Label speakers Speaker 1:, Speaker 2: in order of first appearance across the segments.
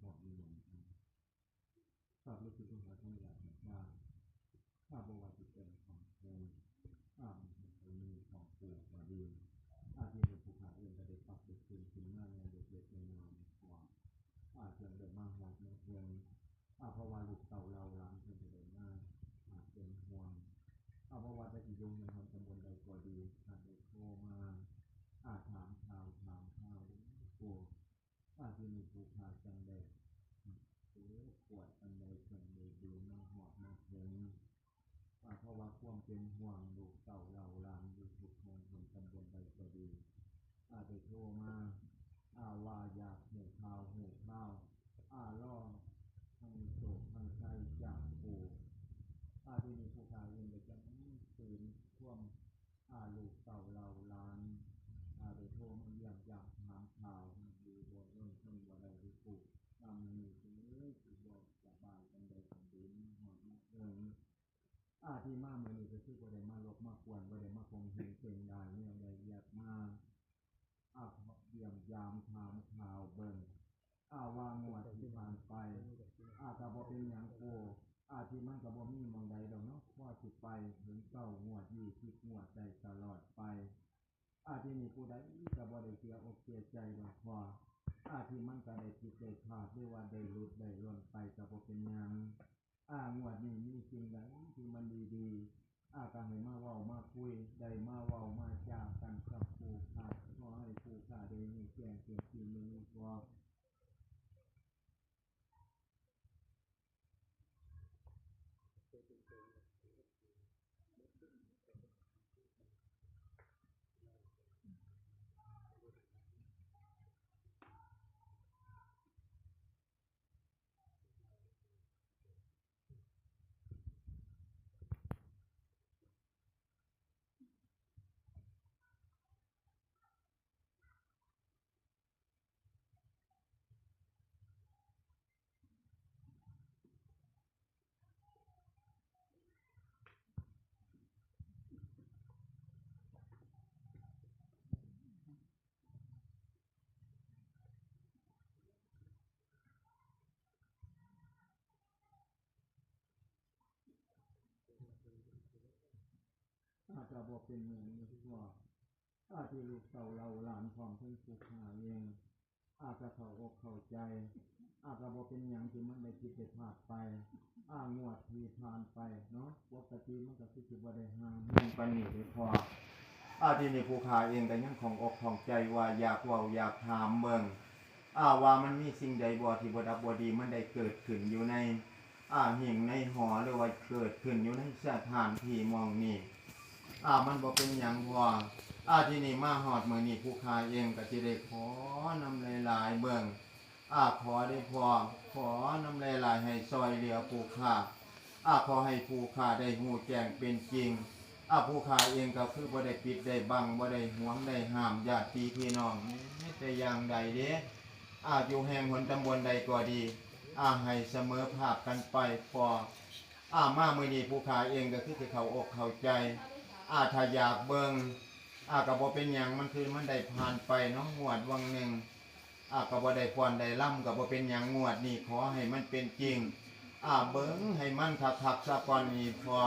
Speaker 1: ถ้าจงขอมีลมเป็นทราบรู้สึกว่าทั้งหลายว่าถ้าบวชจิตเป็นของครูถ้ามีมีของครูก็ดีถ้าที่มีภูเขาอื่นก็ได้ปรับได้คืนขึ้นมาในเด็กๆในนามในความอาจจะเดินมากหอดมาเพียงอาเพระว่าลูกเต่าเราล้างเพิ่นจะเดินมาอาจเป็นห่วงอาประวัติได้กี่ยงในทางตำบลใดก็ดีอาจได้โทรมาอาจถามข่าวถามข่าวโอ้อา จจะมีผู้ขาจังใดโอ้ปวดอันใดจังใดดูมาหอดมาถึงอาเพราะว่าความเป็นห่วงลูกเต่าเราหลานอยู่ทุกคนคนตำบลใดก็ดีอาจได้โทรมาอาว่าอยากหูข่าวหูข่าวอาล่อทั้งโศกทั้งใจจากผู้อาที่มีผู้ชายเองก็จะตื่นท่วมอาลูกเต่าเราลานอาได้โทรมาเยี่ยมยามถามข่าวดูบนเรื่องเพิ่งว่าใดที่ปลูกตามมีถึงสิบอกสบายกันใดกันดีมาหอดมาเอิง อาที่มาเมื่อนี้ก็คือว่าได้มาลบมาควนว่าได้มาคงเห็นเก่งได้เนี่ยได้อยากมาอาเยี่ยมยามถามข่าวเบิ่งอาวางวดที่ผ่านไป อากาบอเป็นหยังโกอาที่มันกะบ่มีมองใดดอกเนาะว่าสิไปถึงเก้างวดยี่สิบงวดได้ตลอดไป อาที่นี่ผู้ใดกะบ่ได้เสียอกเสียใจดอกพออาที่มันก็ได้ผิดได้พลาดหรือว่าได้หลุดได้หล่นไปกะบ่เป็นหยัง อางวดนี้มีสิ่งใดที่มันดีดีอาก็ให้มาเว้ามาคุยได้มาเว้ามาจากันกับผู้ขาดขอให้ผู้ขาดได้มีแจ้งเกิดจริงมีพอ อาจจะบอกเป็นเหมือนว่าอาที่ลูกเต่าเราหลานความเพิ่งผูกขาเองอาจจะเข้าอกเข้าใจ อาจจะบอกเป็นอย่างที่มันได้คิดได้พลาดไปอางวดที่ผ่านไปเนาะปกติมันก็คือสิบได้ห่างมันปานนี้ได้พออาที่นี่ผู้ขาเองก็ยังของอกของใจว่าอยากว้าอยากถามเบิ่งอาว่ามันมีสิ่งใดบ่ที่บ่ดับบ่ดีมันได้เกิดขึ้นอยู่ใน อ่าหิ่งในหอหรือว่าเกิดขึ้นอยู่ในสถานที่มองนี่ อ่ามันบ่เป็นหยังพออ่าที่นี่มาหอดมือนี่ผู้ค้าเองก็สิได้ขอนำหลายๆเบิ่งอ่าขอได้พอขอนำหลายๆให้ซอยเหลือผู้ค้าอ่าขอให้ผู้ค้าได้หูแจ้งเป็นจริงอ่าผู้ค้าเองก็คือบ่ได้ปิดได้บังบ่ได้หวงได้ห้ามญาติพี่น้องไม่แต่อย่างใดเด้อ่าอยู่แห่งหนตำบลใดก็ดีอ่าให้เสมอภาคกันไปพออ่ามาเมื่อนี้ผู้ค้าเองก็คือสิเขาอกเข้าใจ อาถ้าอยากเบิงอาก็บ่เป็นหยังมันคือมันได้ผ่านไปเนาะงวดวังหนึ่งอาก็บ่ได้พรได้ล่ำก็บ่เป็นหยังงวดนี้ขอให้มันเป็นจริงอาเบิงให้มันคักๆซะก่อนนี้พอ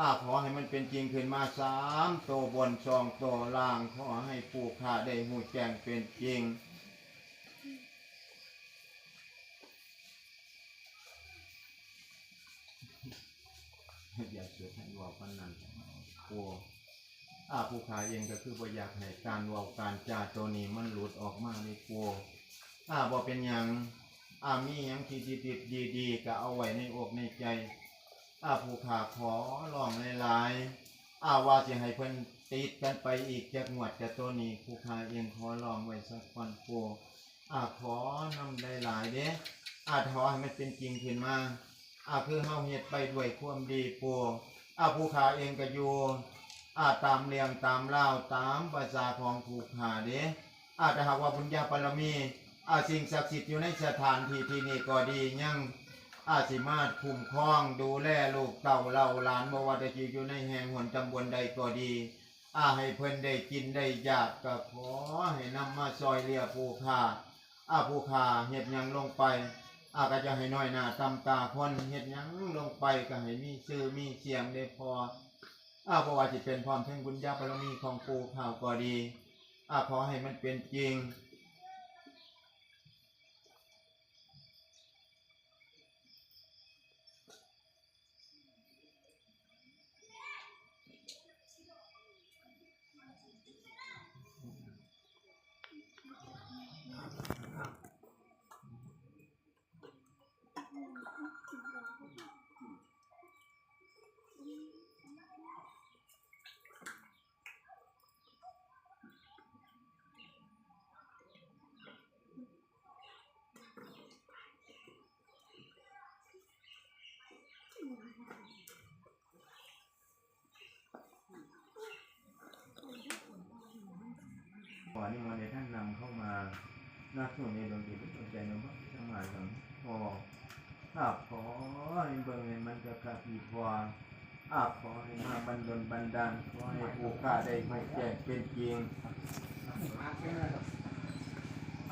Speaker 1: อาขอให้มันเป็นจริงขึ้นมาสามโตวบนสองโตวล่างขอให้ผู้ขาได้หูแจ้งเป็นจริงอย่าเกิดให้เว่าปันนั้น กลัวอาผู้ขาเองก็คือบ่อยากให้การเวาการจาตัวนี้มันหลุดออกมาในกลัวอาบ่เป็นหยังอามีหยังที่ดีๆดีๆก็เอาไว้ในอกในใจ อาผู้ขาขอลองหลายๆอาว่าจะให้เพิ่นติดกันไปอีกจากงวดจากตัวนี้ผู้ขาเองขอลองไว้สักวันกลัวอาขอนำหลายๆเด้อาขอให้มันเป็นจริงขึ้นมาอาคือเฮาเฮ็ดไปด้วยความดีปู อาผู้ขาเองก็อยู่อาตามเรียงตามเล่าตามภาษาของผู้ขาเด้อาถ้าหากว่าบุญญาบารมีอาสิ่งศักดิ์สิทธิ์อยู่ในสถานที่ที่นี่ก็ดียังอาสิมาคุ้มครองดูแลลูกเต่าเหล่าหลานบว่าจะอยู่ในแห่งหนตำบลใดก็ดีอาให้เพิ่นได้กินได้อยากก็ขอให้นำมาซอยเลียผู้คาอาผู้คาเฮ็ดยังลงไป อาก็จะให้น้อยหน้าตำตาคนเฮ็ดหยังลงไปก็ให้มีชื่อมีเสียงได้พออาเพราะว่าสิเป็นความเพ่งบุญญาบารมีของปู่ข่าวก็ดีอาขอให้มันเป็นจริง ขอนิมนต์ให้ท่านนำเข้ามาห นาส่วนในดวงจิตดวงใจนพระสมาสังพออาบขอให้เบิ่งให้มันจะกระพีพออาบขอให้มาบันดลบันดาลขอให้ผู้ข้าได้มาแจกเป็นจริง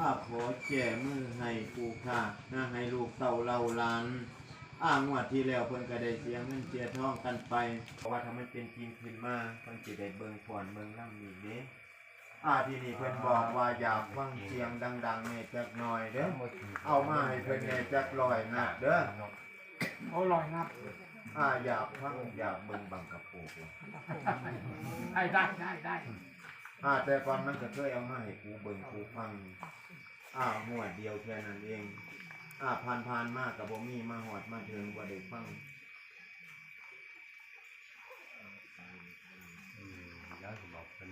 Speaker 1: อาขอแจมือให้ผู้ข้านะให้ลูกเต่าเล่าลานอ้างวดที่แล้วเพิ่นก็ได้เสียงเงินเสียทองกันไปเพราะว่าถ้ามันเป็นจริงขึ้นมาเพิ่นสิได้เบิ่งก่อนเบิ่งล่ำอีเด้ อาที่นี่เพิ่นบอกว่าอยากฟังเสียงดังๆเนี่ยจักหน่อยเด้อเอามาให้เพิ่นเนี่ยจักลอยนัดเด้อ
Speaker 2: เขาลอยนับ
Speaker 1: อ่าอยากฟังอยากเบิ่งบังกะโปก
Speaker 2: ได้ได้ได้ได้
Speaker 1: อ่าแต่ก่อนมันก็เคยเอามาให้กูเบิ่งกูฟังอ่าหัวดเดียวแค่นั้นเอง อ่าผ่านๆมาก็บ่มีมาฮอดมาถึงบ่ได้ฟัง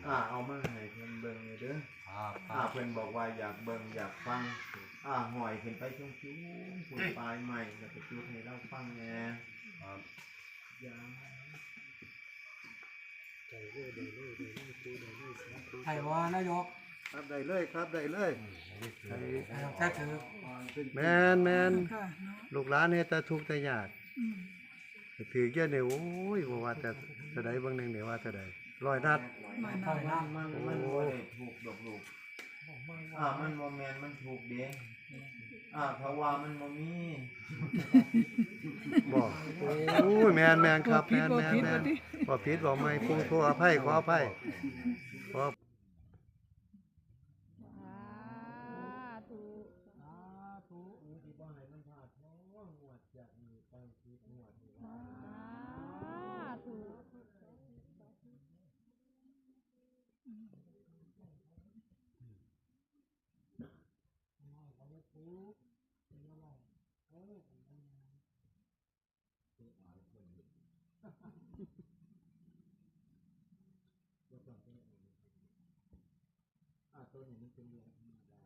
Speaker 1: อ่าเอามาให้เพิ่นเบิ่งเลยเด้ออ่าเพิ่นบอกว่าอยากเบิ่งอยากฟังอ่าหอยขึ้นไปชงชูงผลปลายใหม่แล้วก็จุดให้เราฟังแหน่อยา
Speaker 2: ไอ้ว่านายก
Speaker 3: ครับได้เลยครับได้เลย
Speaker 2: แค่ถือ
Speaker 3: แมนแมนลูกหลานเฮ็ดแต่ทุกข์แต่ยากถือเยอะเนี่ยโอ้ยบ่ว่าแต่จะได้บางหนึงเนี่ยว่าจะได้ ร้อยนัด
Speaker 2: ปล่อยน้
Speaker 1: มันมันบ่ได้ถูกดอกลูกอ่ามันบ่แม่นมันถูกเด้อ่าเพราะว่ามันบ่มี
Speaker 3: บอกโอ้ยแมนแมนครับแมนแมนแมนบ่ผิดบ่ไม่ปูขออภัยขออภัยขอำ
Speaker 2: สาธุ
Speaker 1: ที่บ่ให้มันพลาดท้องงวดจากนี้ไปคิดงวดนี้ อ่า ตัวนี้มันเป็นเรื่องธรรมดา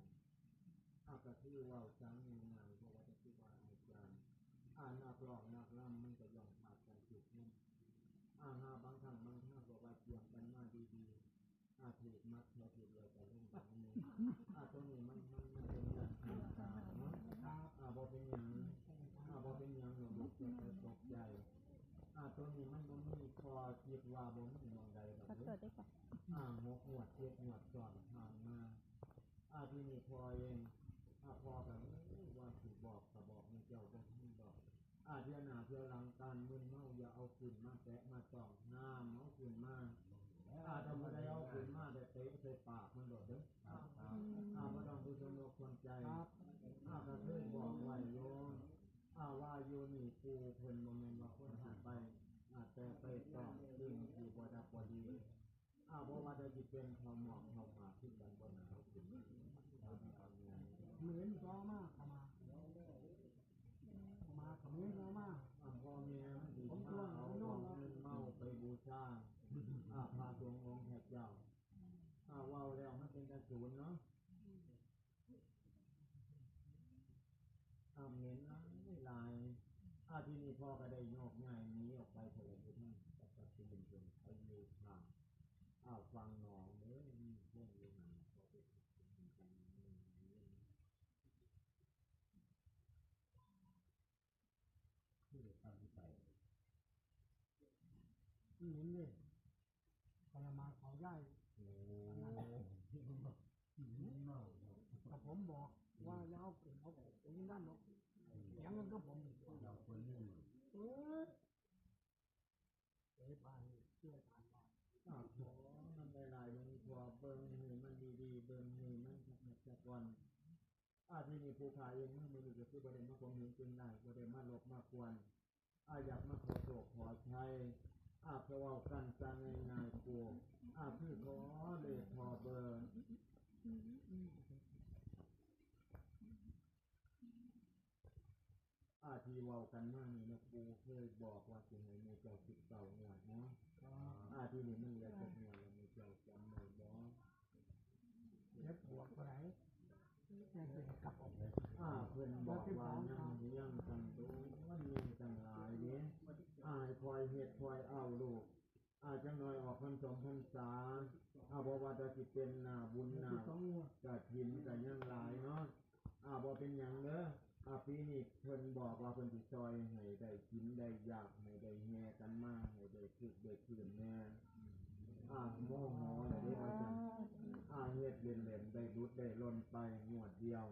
Speaker 1: อ่าก็คือเว่าจังในนางเพราะว่าจะคือว่าอาจารย์อ่านักร้องนักรำมันก็ย่อมขาดกันจุดนึงอ่าหาบางครั้งบางครั้งก็ว่าเกี่ยงกันมาดีๆ อ่าถูกมัดแค่ถูกเลยแต่เรื่องแบบนี้อาตัวนี้มันมันมันเป็นอย่างธรรมดาเนะอาบ่เป็นอย่างอาบ่เป็นอย่างหนูลูกจะไปตกใจอาตัวนี้มันบ่มีคอคิดว่าบ่มีมองใดดอกเด้อ่าหมกหวดเจ็ดหวดก่อนผ่านมาอาที่นี่พอเองอาพอกันว่าถูกบอกกับบอกในเจ้าก็ให้บอกอาเที่ยวหนาเที่ยลังการมึนเมาอย่าเอาขึ้นมาแตะมาจ่องน้ำเอาขึ้นมา อาทำอะไรเอาขึ้นมาแต่เตะใส่ปากมันโดดเด้ออาพระดองผู้ชมโลกคนใจอาก็เคยบอกไว้โยมอาว่าโยนี่ปูเพิ่นโมเมนต์ว่าคนหันไปอาแต่ไปต้องซึ่งที่บ่ดับบ่ดีอ้าวเพราะว่าได้ยิเป็นเขาหมอกเขามาขึ้นกันบนเขาขึ้นมาเอาเอาเงิน
Speaker 2: เหมือนก็มากเข้ามาเข้ามาขมิ้นก็มา
Speaker 1: อ่าพ่อแม่มันดีมากเอาของเงินเมาไปบูชาอ่าพาตัวองค์แขกเจ้าอ่าว่าวแล้ว มันเป็นกระสุนเนาะอ่าเหม็นหลายหลายอาที่นี่พ่อก็ได้โยกง่ายนี้ออกไปเถอะทุกท่านแต่ก็เป็นเป็นไปอยู่ทางอ้าวฟังหนองเนื้อมีพวกองยู่ไหนพอไปถึงกันที่เด็กทำที่ไป
Speaker 2: เหมือนเลยทรมาเขาย่าย
Speaker 1: โอ้
Speaker 2: แต่ ผมบอกว่าอย่าเอาเกินเอาตรงนี้นั่นหรอกเสียงมันก็ผมเราคนนี้เออเอ้ยบ้านเชื่อทานว่า
Speaker 1: อ้าวขอมันได้หลายเบิ่งพอเบิ่งให้มันดีๆเบิ่งให้มันจักๆก่อนอาที่นี่ผู้ขายเองมันบ่รู้ก็คือบ่ได้มาข่มเหงจึงได้บ่ได้มาลบมากวนอาอยากมาขอโศกขอใช้อาเพราะว่ากันจางง่ายๆกูอาพี่ขอเลยพอเบอร์าทีเว้ากันมานี่นะปูเคยบอกว่าสิให้หมู่เจ้าสิบเก้าหน่วยเนาะอาทีนี้มันเหลือจักหน่วยแล้วหมู่เจ้าจำได้บ่
Speaker 2: เล็บบวกไปไหนยังเป็นกลับออก
Speaker 1: อาเพิ่นบอกว่ายังเลี้ยงกันดูมันมีกันหลายเด้อาให้คอยเฮ็ดคอยเอาลูกอาจังน้อยออกพรรษาพรรษาอาบ่ว่าจะสิเป็นหน้าบุญหน้า
Speaker 2: สองงัว
Speaker 1: กะทินกะยังหลายเนาะอาบ่เป็นหยังเด้อ อาปีนี้เพิ่นบอกว่าเพิ่นสิซอยให้ได้กินได้อยากให้ได้แห่กันมาให้ได้คึกได้คืนแน่อ่าโมโหแล้วเด้ว่าจังอ่าเฮ็ดเล่นๆได้รุดได้ล่นไปงวดเดียว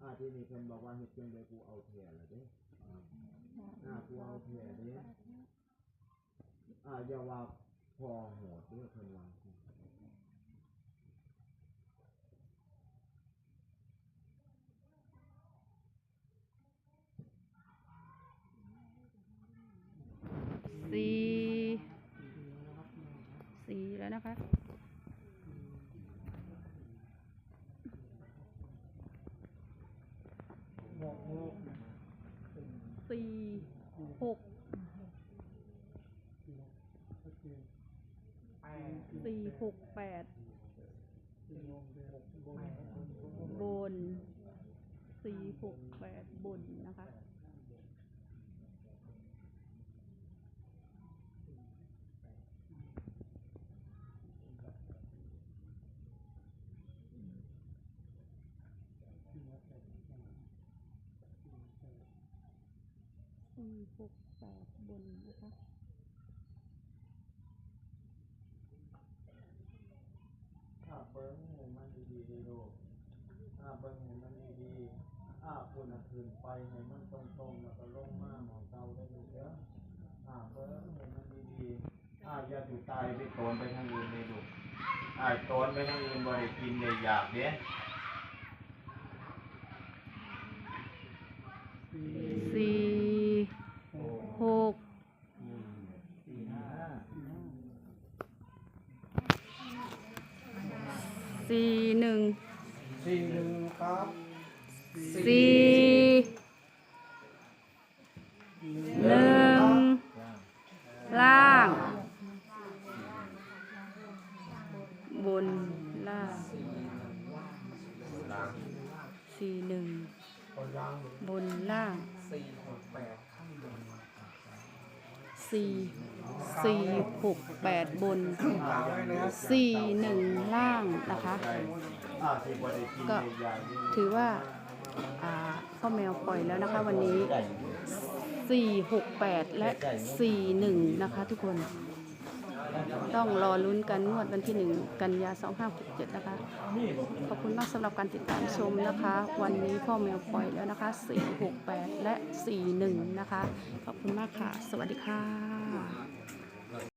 Speaker 1: อ่าทีนี้เพิ่นบอกว่าเฮ็ดจังไดกูเอาแท้แล้วเด้อ่ากูเอาแท้เด้อ่าอย่าว่าพอโหดเด้อเพิ่นว่า
Speaker 4: สี่สี่แล้วนะคะ
Speaker 2: บอกโลก
Speaker 4: สี่หก
Speaker 2: ชัดเจนแปด
Speaker 4: สี่หกแปด
Speaker 2: บน
Speaker 4: บนสี่หกแปดบนนะคะ สี่หกแปดบนนะคะ
Speaker 1: อ่า เบิ้งให้มันดีๆดีลูกอ่าเบิ้งให้มันดีๆอ่าคุณน่ะขึ้นไปให้มันตรงๆแล้วก็ลงมาหมองเตาได้ลูกเด้ออ่าเบิ้งให้มันดีๆอ่าอย่าถูตายไปโตนไปทางอื่นเลยลูกอ่าโตนไปทางอื่นบ่ได้กินได้อยากเด้
Speaker 4: สี่หก
Speaker 1: สี่ห้า
Speaker 4: สี่หนึ่ง
Speaker 1: สี่หนึ่งครับ
Speaker 4: สี่ หกแปดบนสี่หนึ่งล่างนะคะ
Speaker 1: ก็
Speaker 4: ถือว่าอ่าพ่อแมวปล่อยแล้วนะคะวันนี้ 4 6 8 และ 4 1 นะคะทุกคน ต้องรอลุ้นกันงวดวันที่ 1 กันยา 2567 นะคะ ขอบคุณมากสำหรับการติดตามชมนะคะ วันนี้พ่อแมวปล่อยแล้วนะคะ 4 6 8 และ 4 1 นะคะ ขอบคุณมากค่ะ สวัสดีค่ะ